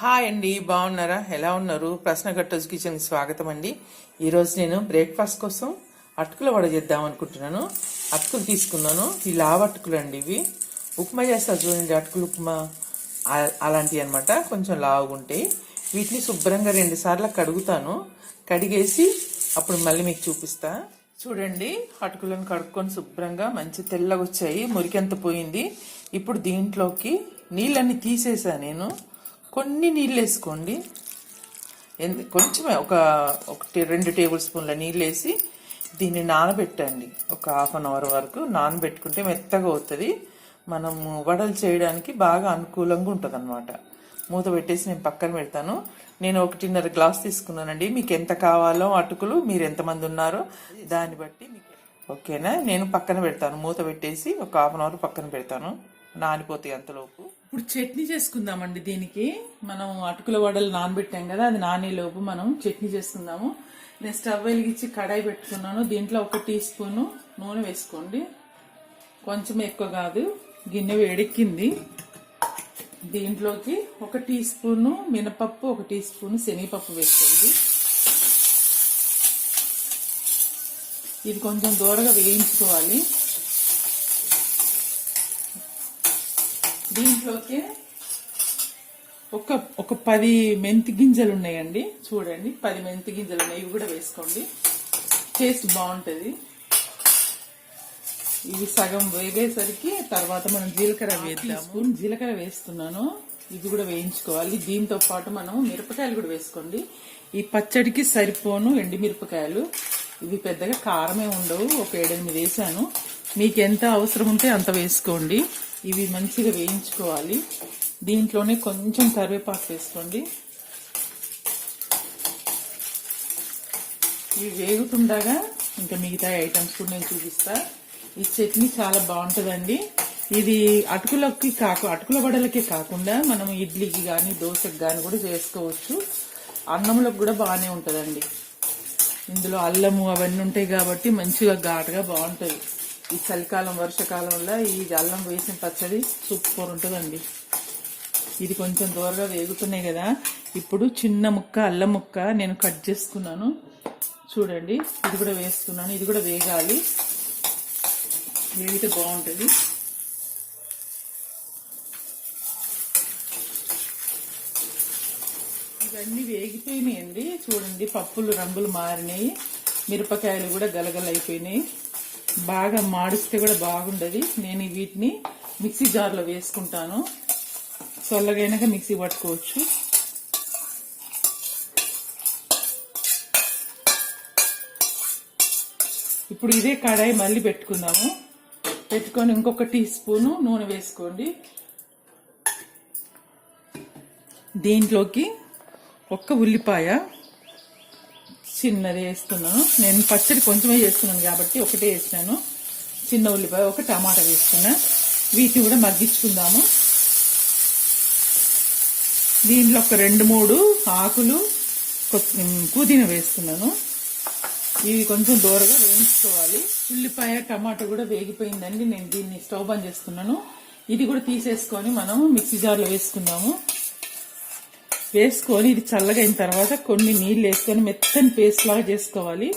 Hi అండి బాగున్నారా? ఎలా ఉన్నారు? ప్రశ్న గట్టోజ్ కిచెన్ స్వాగతం అండి. ఈరోజు నేను బ్రేక్ఫాస్ట్ కోసం అటుకుల వడ చేద్దాం అనుకుంటున్నాను. అటుకులు తీసుకున్నాను. ఈ లావు అటుకులు అండి ఇవి. ఉప్మా చేస్తారు చూడండి అటుకులు ఉప్మా అలాంటివి అనమాట కొంచెం లావుగా ఉంటాయి. వీటిని శుభ్రంగా రెండు సార్లు కడుగుతాను. కడిగేసి అప్పుడు మళ్ళీ మీకు చూపిస్తా. చూడండి అటుకులను కడుక్కొని శుభ్రంగా మంచి తెల్లగా వచ్చాయి. మురికెంత పోయింది. ఇప్పుడు దీంట్లోకి నీళ్ళన్ని తీసేసా నేను. కొన్ని నీళ్ళు వేసుకోండి ఎందు- ఒక ఒకటి రెండు టేబుల్ స్పూన్ల నీళ్ళు వేసి దీన్ని నానబెట్టండి. ఒక హాఫ్ అన్ అవర్ వరకు నానబెట్టుకుంటే మెత్తగా అవుతుంది. మనము వడలు చేయడానికి బాగా అనుకూలంగా ఉంటుంది అనమాట మూత పెట్టేసి నేను పక్కన పెడతాను. నేను ఒకటిన్నర గ్లాస్ తీసుకున్నానండి. మీకు ఎంత కావాలో అటుకులు మీరు ఎంతమంది ఉన్నారో దాన్ని బట్టి ఓకేనా? నేను పక్కన పెడతాను. మూత పెట్టేసి ఒక హాఫ్ అన్ అవర్ పక్కన పెడతాను. నానిపోతాయి అంతలోపు. ఇప్పుడు చట్నీ చేసుకుందామండి దీనికి. మనం అటుకుల వడలు నానబెట్టాం కదా అది నానేలోపు మనం చట్నీ చేసుకుందాము. నేను స్టవ్ వెలిగించి కడాయి పెట్టుకున్నాను. దీంట్లో ఒక టీ స్పూను నూనె వేసుకోండి. కొంచెం ఎక్కువ కాదు గిన్నె వేడెక్కింది. దీంట్లోకి ఒక టీ స్పూను మినపప్పు ఒక టీ స్పూను శనగపప్పు వేసుకోండి. ఇది కొంచెం దూరగా వేయించుకోవాలి. దీంట్లోకి ఒక ఒక పది మెంతి గింజలు ఉన్నాయండి. చూడండి పది మెంతి గింజలు ఉన్నాయి. ఇవి కూడా వేసుకోండి. టేస్ట్ బాగుంటుంది. ఇవి సగం వేగేసరికి తర్వాత మనం జీలకర్ర వేద్దాం స్పూన్ జీలకర్ర వేస్తున్నాను. ఇవి కూడా వేయించుకోవాలి. దీంతో పాటు మనం మిరపకాయలు కూడా వేసుకోండి. ఈ పచ్చడికి సరిపోను ఎండుమిరపకాయలు. ఇవి పెద్దగా కారమే ఉండవు. ఒక ఏడెనిమిది వేసాను. మీకు ఎంత అవసరం ఉంటే అంత వేసుకోండి. ఇవి మంచిగా వేయించుకోవాలి. దీంట్లోనే కొంచెం కరివేపాకు వేసుకోండి. ఇవి వేగుతుండగా ఇంకా మిగతా ఐటమ్స్ కూడా నేను చూపిస్తా. ఈ చట్నీ చాలా బాగుంటుందండి. ఇది అటుకులకి కాకు అటుకుల వడలకే కాకుండా మనం ఇడ్లీకి కానీ దోశకి కానీ కూడా చేసుకోవచ్చు. అన్నంలోకి కూడా బాగానే ఉంటుందండి. ఇందులో అల్లము అవన్నీ ఉంటాయి కాబట్టి మంచిగా ఘాటుగా బాగుంటుంది. ఈ చలికాలం వర్షకాలంలో ఈ అల్లం వేసిన పచ్చడి సూపర్ ఉంటుందండి. ఇది కొంచెం దూరగా వేగుతున్నాయి కదా. ఇప్పుడు చిన్న ముక్క అల్లం ముక్క నేను కట్ చేసుకున్నాను. చూడండి ఇది కూడా వేసుకున్నాను ఇది కూడా వేగాలి. వేగితే బాగుంటుంది. ఇవన్నీ వేగిపోయినాయండి. చూడండి పప్పులు రంగులు మారినాయి. మిరపకాయలు కూడా గలగలైపోయినాయి. బాగా మాడిస్తే కూడా బాగుండదు. నేను వీటిని మిక్సీ జార్లో వేసుకుంటాను. చల్లగైనాక మిక్సీ పట్టుకోవచ్చు. ఇప్పుడు ఇదే కడాయి మళ్ళీ పెట్టుకుందాము. పెట్టుకొని ఇంకొక టీ స్పూను నూనె వేసుకోండి. దీంట్లోకి ఒక్క ఉల్లిపాయ చిన్నది వేస్తున్నాను. నేను పచ్చడి కొంచెమే చేస్తున్నాను కాబట్టి ఒకటే వేసినాను. చిన్న ఉల్లిపాయ ఒక టమాటా వేస్తున్నా. వీటిని కూడా మగ్గించుకుందాము. దీంట్లో ఒక రెండు మూడు ఆకులు కొత్త- పుదీనా వేస్తున్నాను. ఇవి కొంచెం దూరగా వేయించుకోవాలి. ఉల్లిపాయ టమాటా కూడా వేగిపోయిందండి. నేను దీన్ని స్టవ్ బంద్ చేస్తున్నాను. ఇది కూడా తీసేసుకొని మనం మిక్సీ జార్లో వేసుకుందాము. వేసుకొని ఇది చల్లగా అయిన తర్వాత కొన్ని నీళ్ళు వేసుకొని మెత్తని పేస్ట్ లాగా చేసుకోవాలి.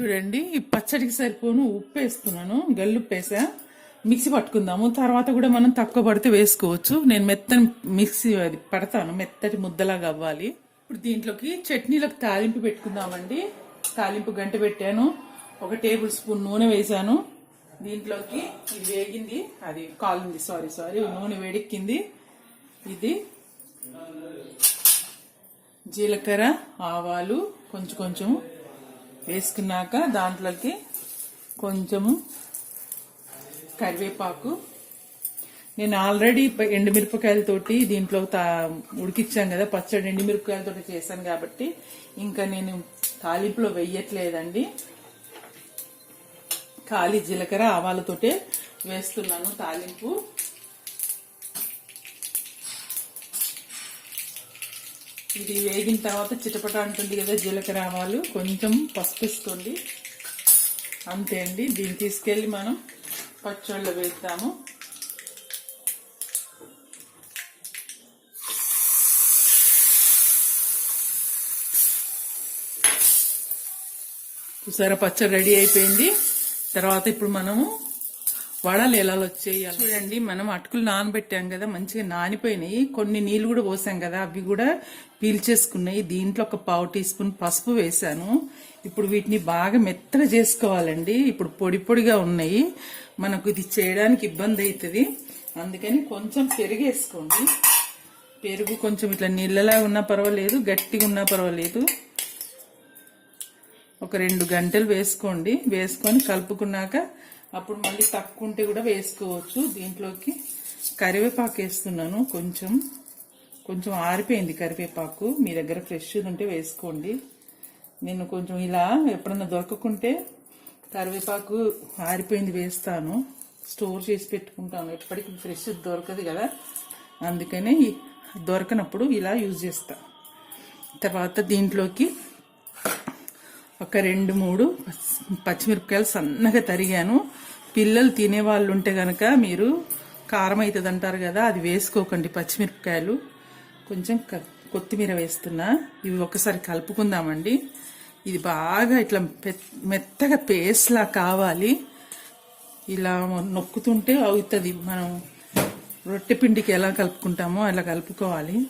చూడండి ఈ పచ్చడికి సరిపోను ఉప్పు వేస్తున్నాను గల్లుప్పు వేసా. మిక్సీ పట్టుకుందాము. తర్వాత కూడా మనం తక్కువ పడితే వేసుకోవచ్చు. నేను మెత్తని మిక్సీ అది పడతాను మెత్తటి ముద్దలాగా అవ్వాలి. ఇప్పుడు దీంట్లోకి చట్నీలకు తాలింపు పెట్టుకుందామండి. తాలింపు గంట పెట్టాను. ఒక టేబుల్ స్పూన్ నూనె వేసాను. దీంట్లోకి ఇది వేగింది అది కాలింది. సారీ సారీ నూనె వేడెక్కింది. ఇది జీలకర్ర ఆవాలు కొంచెం కొంచెం వేసుకున్నాక దాంట్లోకి కొంచెము కరివేపాకు. నేను ఆల్రెడీ ఎండుమిరపకాయలతోటి దీంట్లో తా ఉడికిచ్చాను కదా పచ్చడి ఎండుమిరపకాయలతోటి చేశాను కాబట్టి ఇంకా నేను తాలింపులో వెయ్యట్లేదండి ఖాళీ జీలకర్ర ఆవాలతోటే వేస్తున్నాను తాలింపు. ఇది వేగిన తర్వాత చిటపట అంటుంది కదా జీలకర్ర ఆవాలు. కొంచెం పసుపు ఇస్తుంది అంతే అండి. దీన్ని తీసుకెళ్ళి మనం పచ్చళ్ళు వేద్దాము. చూసారా? పచ్చడి రెడీ అయిపోయింది. తర్వాత ఇప్పుడు మనము వడలు ఎలా వచ్చేయాలి. చూడండి మనం అటుకులు నానబెట్టాం కదా మంచిగా నానిపోయినాయి. కొన్ని నీళ్ళు కూడా పోసాం కదా అవి కూడా పీల్చేసుకున్నాయి. దీంట్లో ఒక పావు టీ స్పూన్ పసుపు వేసాను ఇప్పుడు వీటిని బాగా మెత్తగా చేసుకోవాలండి. ఇప్పుడు పొడి పొడిగా ఉన్నాయి. మనకు ఇది చేయడానికి ఇబ్బంది అవుతుంది. అందుకని కొంచెం పెరుగు వేసుకోండి పెరుగు కొంచెం ఇట్లా నీళ్ళలా ఉన్నా పర్వాలేదు గట్టిగా ఉన్నా పర్వాలేదు. ఒక రెండు గంటలు వేసుకోండి. వేసుకొని కలుపుకున్నాక అప్పుడు మళ్ళీ తక్కువ ఉంటే కూడా వేసుకోవచ్చు. దీంట్లోకి కరివేపాకు వేస్తున్నాను. కొంచెం కొంచెం ఆరిపోయింది కరివేపాకు. మీ దగ్గర ఫ్రెష్ ఉంటే వేసుకోండి. నేను కొంచెం ఇలా ఎప్పుడన్నా దొరకకుంటే కరివేపాకు ఆరిపోయింది వేస్తాను. స్టోర్ చేసి పెట్టుకుంటాను. ఎప్పటికీ ఫ్రెష్ దొరకదు కదా. అందుకనే దొరకనప్పుడు ఇలా యూజ్ చేస్తా. తర్వాత దీంట్లోకి ఒక రెండు మూడు పచ్చిమిరపకాయలు సన్నగా తరిగాను. పిల్లలు తినే వాళ్ళు ఉంటే గనక మీరు కారం అవుతుంది అంటారు కదా అది వేసుకోకండి పచ్చిమిరపకాయలు. కొంచెం క- కొత్తిమీర వేస్తున్నా. ఇవి ఒకసారి కలుపుకుందామండి. ఇది బాగా ఇట్లా మెత్తగా పేస్ట్లా కావాలి. ఇలా నొక్కుతుంటే అవుతుంది. మనం రొట్టె పిండికి ఎలా కలుపుకుంటామో అలా కలుపుకోవాలి.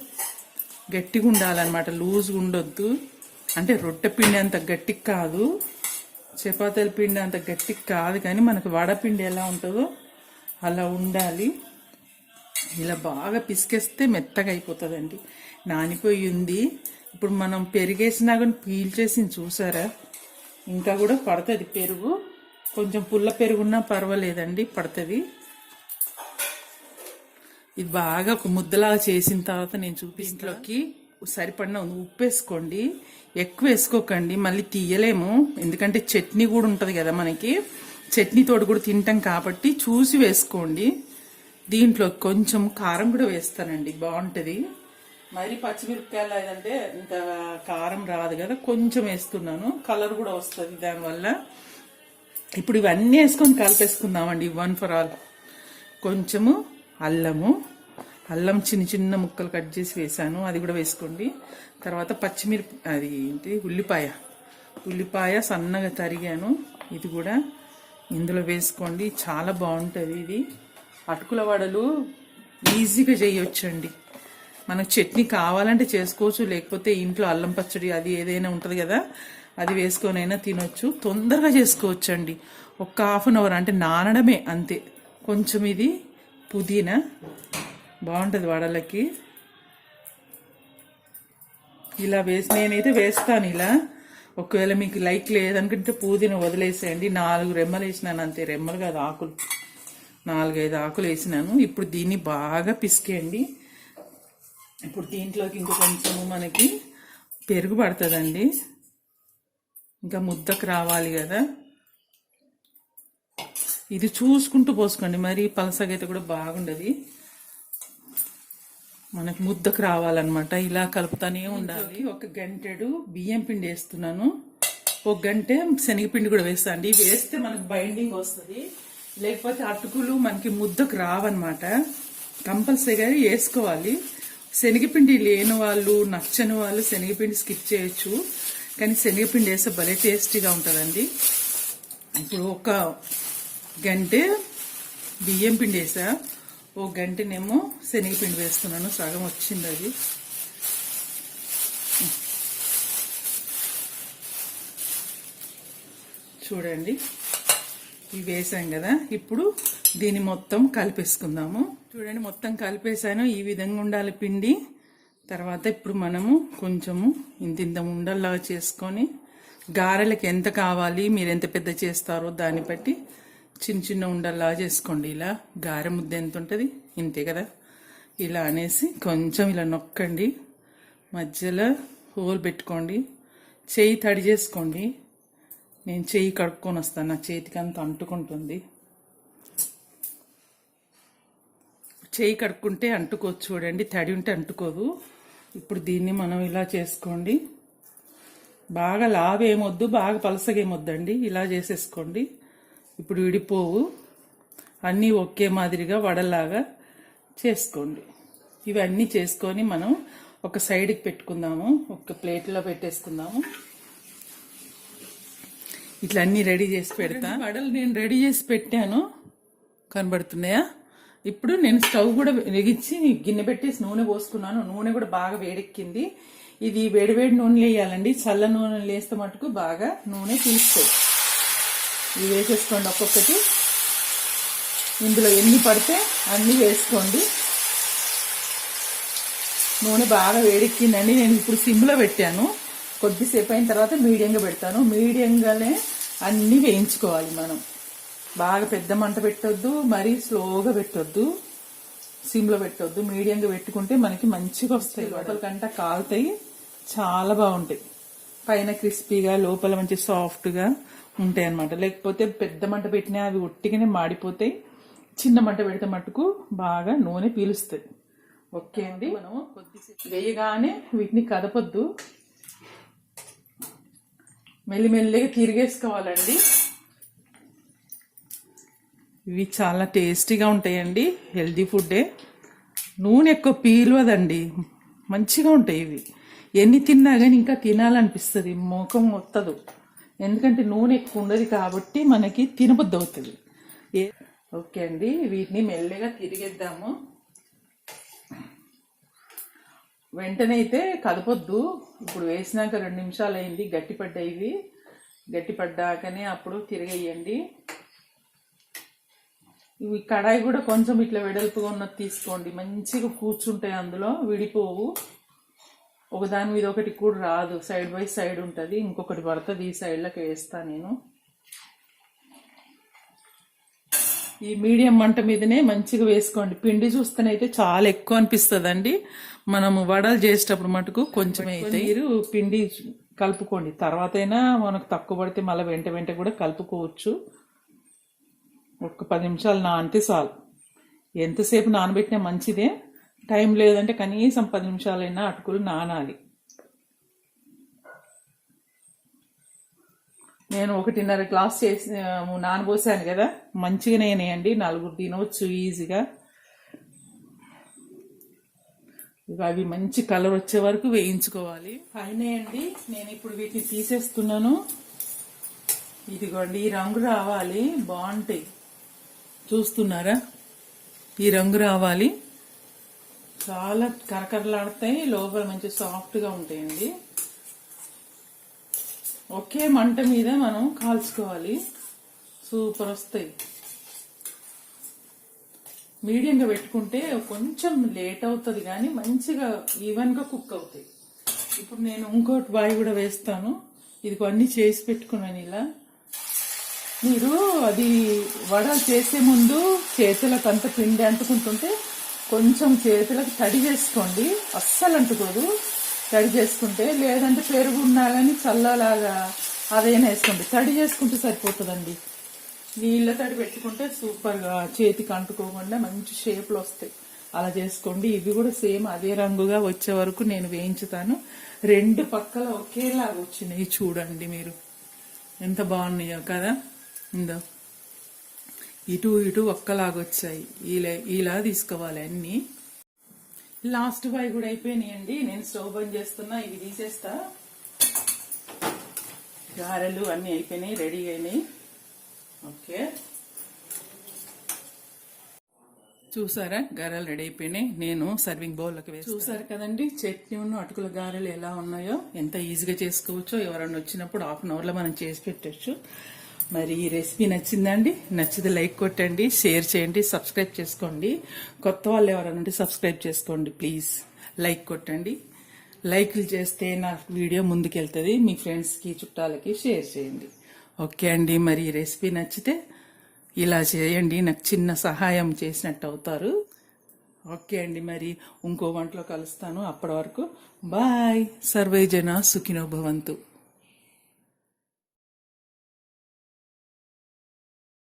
గట్టిగా ఉండాలన్నమాట లూజ్గా ఉండొద్దు అంటే రొట్టె పిండి అంత గట్టికి కాదు చపాతీల పిండి అంత గట్టికి కాదు కానీ మనకు వడపిండి ఎలా ఉంటుందో అలా ఉండాలి. ఇలా బాగా పిసికేస్తే మెత్తగా అయిపోతుందండి. నానిపోయి ఉంది. ఇప్పుడు మనం పెరిగేసినా కానీ పీల్చేసి చూసారా? ఇంకా కూడా పడుతుంది పెరుగు. కొంచెం పుల్ల పెరుగున్నా పర్వాలేదండి పడుతుంది. ఇది బాగా ఒక ముద్దలాగా చేసిన తర్వాత నేను చూపించలోకి సరిపడిన ఉప్పు వేసుకోండి ఎక్కువ వేసుకోకండి. మళ్ళీ తీయలేము. ఎందుకంటే చట్నీ కూడా ఉంటుంది కదా మనకి. చట్నీ తోడు కూడా తింటాం కాబట్టి చూసి వేసుకోండి. దీంట్లో కొంచెం కారం కూడా వేస్తానండి. బాగుంటుంది. మరి పచ్చిమిరపకాయలు ఏదంటే ఇంత కారం రాదు కదా. కొంచెం వేస్తున్నాను. కలర్ కూడా వస్తుంది దానివల్ల. ఇప్పుడు ఇవన్నీ వేసుకొని కలిపేసుకుందామండి. One for all. కొంచెము అల్లము. అల్లం చిన్న చిన్న ముక్కలు కట్ చేసి వేసాను. అది కూడా వేసుకోండి. తర్వాత పచ్చిమిరప అది ఏంటి? ఉల్లిపాయ. ఉల్లిపాయ సన్నగా తరిగాను. ఇది కూడా ఇందులో వేసుకోండి. చాలా బాగుంటుంది ఇది. అటుకుల వడలు ఈజీగా చేయొచ్చండి. మనకు చట్నీ కావాలంటే చేసుకోవచ్చు. లేకపోతే ఇంట్లో అల్లం పచ్చడి అది ఏదైనా ఉంటుంది కదా అది వేసుకొని అయినా తినొచ్చు. తొందరగా చేసుకోవచ్చు అండి ఒక్క హాఫ్ అన్ అవర్ అంటే నానడమే అంతే. కొంచెం ఇది పుదీనా బాగుంటుంది వడలకి. ఇలా వేసి నేనైతే వేస్తాను ఇలా. ఒకవేళ మీకు లైక్ లేదనుకుంటే పుదీనా వదిలేసేయండి. నాలుగు రెమ్మలు వేసినాను అంతే. రెమ్మలు కాదు ఆకులు. నాలుగైదు ఆకులు వేసినాను. ఇప్పుడు దీన్ని బాగా పిసికేయండి. ఇప్పుడు దీంట్లోకి ఇంకో కొంచెము మనకి పెరుగు పడుతుందండి. ఇంకా ముద్దకు రావాలి కదా. ఇది చూసుకుంటూ పోసుకోండి. మరి పలసగైతే కూడా బాగుండదు. మనకు ముద్దకు రావాలన్నమాట. ఇలా కలుపుతానే ఉండాలి. ఒక గంటెడు బియ్యం పిండి వేస్తున్నాను. ఒక గంట శనగపిండి కూడా వేస్తా అండి. వేస్తే మనకు బైండింగ్ వస్తుంది. లేకపోతే అటుకులు మనకి ముద్దకు రావన్నమాట. కంపల్సరీగా వేసుకోవాలి. శనగపిండి లేని వాళ్ళు నచ్చని వాళ్ళు శనగపిండి స్కిప్ చేయొచ్చు. కానీ శనగపిండి వేస్తే భలే టేస్టీగా ఉంటుందండి. ఇప్పుడు ఒక గంటే బియ్యం పిండి వేసా. ఓ గంటనేమో శనగపిండి వేస్తున్నాను సగం వచ్చింది అది. చూడండి ఇవి వేసాం కదా ఇప్పుడు దీన్ని మొత్తం కలిపేసుకుందాము. చూడండి మొత్తం కలిపేసాను ఈ విధంగా ఉండాలి పిండి. తర్వాత ఇప్పుడు మనము కొంచెము ఇంత ఇంత ఉండల్లాగా చేసుకొని గారెలకు ఎంత కావాలి మీరు ఎంత పెద్ద చేస్తారో దాన్ని బట్టి చిన్న చిన్న ఉండల్లా చేసుకోండి. ఇలా గారె ముద్ద ఎంత ఉంటుంది? ఇంతే కదా? ఇలా అనేసి కొంచెం ఇలా నొక్కండి. మధ్యలో హోల్ పెట్టుకోండి. చేయి తడి చేసుకోండి. నేను చెయ్యి కడుక్కొని వస్తాను. నా చేతికి అంత అంటుకుంటుంది. చేయి కడుక్కుంటే అంటుకోవచ్చు చూడండి. తడి ఉంటే అంటుకోదు ఇప్పుడు దీన్ని మనం ఇలా చేసుకోండి. బాగా లావేమొద్దు బాగా పలసగేమొద్దండి. ఇలా చేసేసుకోండి. ఇప్పుడు విడిపోవు. అన్నీ ఒకే మాదిరిగా వడలాగా చేసుకోండి. ఇవన్నీ చేసుకొని మనం ఒక సైడ్కి పెట్టుకుందాము. ఒక ప్లేట్లో పెట్టేసుకుందాము. ఇట్లా అన్నీ రెడీ చేసి పెడతా. వడలు నేను రెడీ చేసి పెట్టాను. కనబడుతున్నాయా? ఇప్పుడు నేను స్టవ్ కూడా వెలిగించి గిన్నె పెట్టేసి నూనె పోసుకున్నాను. నూనె కూడా బాగా వేడెక్కింది. ఇది వేడివేడి నూనె వేయాలండి చల్ల నూనె వేస్తే మటుకు బాగా నూనె తీసుకోవచ్చు ఇవి వేసేసుకోండి ఒక్కొక్కటి. ఇందులో ఎన్ని పడితే అన్ని వేసుకోండి. నూనె బాగా వేడెక్కిందండి. నేను ఇప్పుడు సిమ్లో పెట్టాను. కొద్దిసేపు అయిన తర్వాత మీడియంగా పెడతాను. మీడియంగానే అన్నీ వేయించుకోవాలి మనం. బాగా పెద్ద మంట పెట్టొద్దు మరీ స్లోగా పెట్టొద్దు. సిమ్లో పెట్టొద్దు. మీడియంగా పెట్టుకుంటే మనకి మంచిగా వస్తాయి. లోపల కంట కాలుతాయి చాలా బాగుంటాయి. పైన క్రిస్పీగా లోపల మంచి సాఫ్ట్గా ఉంటాయి అన్నమాట లేకపోతే పెద్ద మంట పెట్టినా అవి ఒట్టిగానే మాడిపోతాయి. చిన్న మంట పెడితే మట్టుకు బాగా నూనె పీలుస్తుంది ఓకే అండి. మనం కొద్దిసేపు వేయగానే వీటిని కదపొద్దు. మెల్లిమెల్లిగా తిరిగేసుకోవాలండి. ఇవి చాలా టేస్టీగా ఉంటాయండి. హెల్దీ ఫుడ్డే. నూనె ఎక్కువ పీలవదండి. మంచిగా ఉంటాయి ఇవి. ఎన్ని తిన్నా కానీ ఇంకా తినాలనిపిస్తుంది. ముఖం వత్తదు ఎందుకంటే నూనె ఎక్కువ ఉండదు కాబట్టి మనకి తినబుద్ధి అవుతుంది. ఓకే అండి వీటిని మెల్లగా తిరిగేద్దాము. వెంటనే అయితే కలపొద్దు ఇప్పుడు వేసినాక రెండు నిమిషాలు అయింది గట్టిపడ్డాయి ఇవి గట్టిపడ్డాకనే అప్పుడు తిరిగేయండి. ఇవి కడాయి కూడా కొంచెం ఇట్లా వెడల్పుగా ఉన్నది తీసుకోండి. మంచిగా కూర్చుంటాయి అందులో విడిపోవు. ఒకదాని మీద ఒకటి కూడా రాదు. సైడ్ బై సైడ్ ఉంటుంది. ఇంకొకటి పడుతుంది. ఈ సైడ్లోకి వేస్తా నేను. ఈ మీడియం మంట మీదనే మంచిగా వేసుకోండి. పిండి చూస్తేనైతే చాలా ఎక్కువ అనిపిస్తుందండి. మనము వడలు చేసేటప్పుడు మటుకు కొంచెం అయితే. మీరు పిండి కలుపుకోండి. తర్వాత అయినా మనకు తక్కువ పడితే మళ్ళీ వెంట వెంట కూడా కలుపుకోవచ్చు. ఒక పది నిమిషాలు నానితే చాలు. ఎంతసేపు నానబెట్టినా మంచిదే. టైం లేదంటే కనీసం పది నిమిషాలైనా అటుకులు నానాలి. నేను ఒకటిన్నర గ్లాస్ చేసి నానబోసాను కదా. మంచిగానే అయినాయండి నలుగురు తినవచ్చు ఈజీగా. ఇక అవి మంచి కలర్ వచ్చే వరకు వేయించుకోవాలి. అయినాయండి నేను ఇప్పుడు వీటిని తీసేస్తున్నాను. ఇదిగోండి ఈ రంగు రావాలి. బాగుంటాయి. చూస్తున్నారా? ఈ రంగు రావాలి. చాలా కరకరలాడతాయి లోపల మంచి సాఫ్ట్గా ఉంటాయండి. ఒకే మంట మీద మనం కాల్చుకోవాలి. సూపర్ వస్తాయి. మీడియంగా పెట్టుకుంటే కొంచెం లేట్ అవుతుంది కానీ మంచిగా ఈవెన్గా కుక్ అవుతాయి. ఇప్పుడు నేను ఇంకోటి బాయ్ కూడా వేస్తాను. ఇది అన్ని చేసి పెట్టుకున్నాను ఇలా. మీరు అది వడలు చేసే ముందు చేతులకు అంత పిండి అంటుకుంటుంటే కొంచెం చేతులకు తడి చేసుకోండి. అస్సలు అంటుకోదు. తడి చేసుకుంటే లేదంటే పెరుగు ఉండాలని చల్లలాగా అదైనా వేసుకోండి. తడి చేసుకుంటే సరిపోతుందండి. నీళ్ళ తడి పెట్టుకుంటే సూపర్గా చేతికి అంటుకోకుండా మంచి షేప్లు వస్తాయి. అలా చేసుకోండి. ఇవి కూడా సేమ్ అదే రంగుగా వచ్చే వరకు నేను వేయించుతాను. రెండు పక్కల ఒకేలాగా వచ్చినాయి చూడండి మీరు. ఎంత బాగున్నాయో కదా. ఇందో. ఇటు ఇటు ఒక్కలాగా వచ్చాయి ఇలా ఇలా తీసుకోవాలి అన్నీ. లాస్ట్ బాయ్ కూడా అయిపోయినాయండి. నేను స్టవ్ బంద్ చేస్తున్నా ఇవి తీసేస్తా. గారెలు అన్నీ అయిపోయినాయి రెడీ అయినాయి. ఓకే. చూసారా? గారెలు రెడీ అయిపోయినాయి. నేను సర్వింగ్ బౌల్లోకి వేసి చూసారు కదండి చట్నీ ఉన్న అటుకుల గారెలు ఎలా ఉన్నాయో ఎంత ఈజీగా చేసుకోవచ్చో ఎవరైనా వచ్చినప్పుడు హాఫ్ అన్ అవర్లో మనం చేసి పెట్టచ్చు. మరి ఈ రెసిపీ నచ్చిందండి నచ్చితే లైక్ కొట్టండి షేర్ చేయండి సబ్స్క్రైబ్ చేసుకోండి. కొత్త వాళ్ళు ఎవరైనా ఉంటే సబ్స్క్రైబ్ చేసుకోండి ప్లీజ్. లైక్ కొట్టండి. లైక్లు చేస్తే నా వీడియో ముందుకెళ్తుంది. మీ ఫ్రెండ్స్కి చుట్టాలకి షేర్ చేయండి. ఓకే అండి మరి ఈ రెసిపీ నచ్చితే ఇలా చేయండి నాకు చిన్న సహాయం చేసినట్టు అవుతారు. ఓకే అండి మరి ఇంకో వంటలో కలుస్తాను అప్పటి వరకు. బాయ్. సర్వేజన సుఖినో భవంతు.